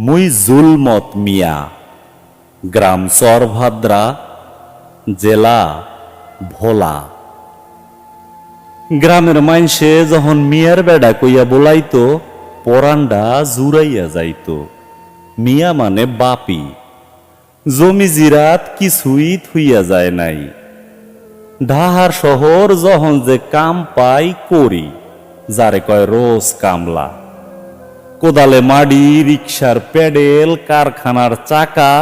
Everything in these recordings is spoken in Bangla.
মুই জুলমত মিয়া। গ্রাম চরভাদ্রা জেলা ভোলা। গ্রামের মাইনসে যখন মিয়ার বেডা কইয়া বলাইতো পরান্ডা জুড়াইয়া যাইতো। মিয়া মানে বাপি। জমি জিরাত কিছুই থুইয়া যায় নাই। ঢাহার শহর যখন যে কাম পাই করি, যারে কয় রোজ কামলা। কোদালে মাডি রিক্সার প্যাডেল, কারখানার চাকা,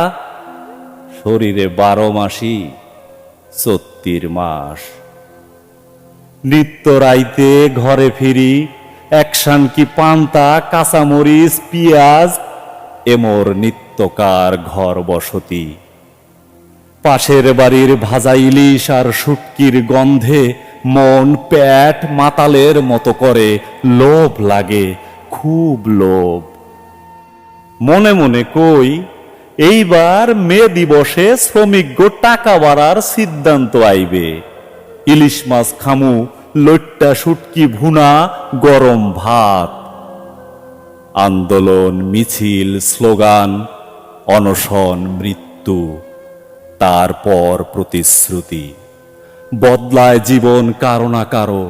শরীরে বারো মাসি চত্রির মাস। নিত্য রাইতে ঘরে ফিরি, একশান কি পান্তা, কাঁচামরিচ, পিঁয়াজ, এমর নিত্যকার ঘর বসতি। পাশের বাড়ির ভাজা ইলিশ আর শুটকির গন্ধে মন প্যাট মাতালের মতো করে লোভ লাগে। খুব লোভ। মনে মনে কই, এইবার মে দিবসে শ্রমিক টাকা বাড়ার সিদ্ধান্ত আইবে। ইলিশ মাছ খামু, লইট্টা, শুটকি, ভুনা, গরম ভাত। আন্দোলন, মিছিল, স্লোগান, অনশন, মৃত্যু, তারপর প্রতিশ্রুতি। বদলায় জীবন কারও না কারও,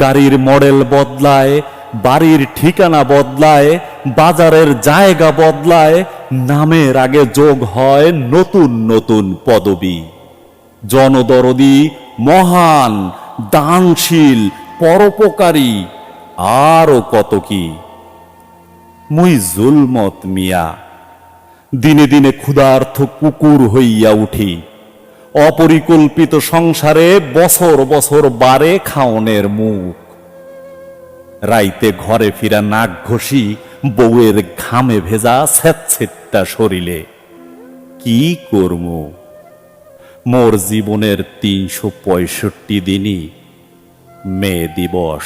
গাড়ির মডেল বদলায় বাড়ির ঠিকানা বদলায়, বাজারের জায়গা বদলায়, নামের আগে যোগ হয় নতুন নতুন পদবি। জনদরদি, মহান, দানশীল, পরোপকারী, আরও কত কি। মুই জুলমত মিয়া। দিনে দিনে ক্ষুধার্থ কুকুর হইয়া উঠি। অপরিকল্পিত সংসারে বছর বছর বারে খাওনের মুখ। রাইতে ঘরে ফিরা নাক ঘষি বউয়ের ঘামে ভেজা স্যাচ্ছেটা শরীরে। কি করব মোর জীবনের তিনশো পঁয়ষট্টি দিনই মে দিবস।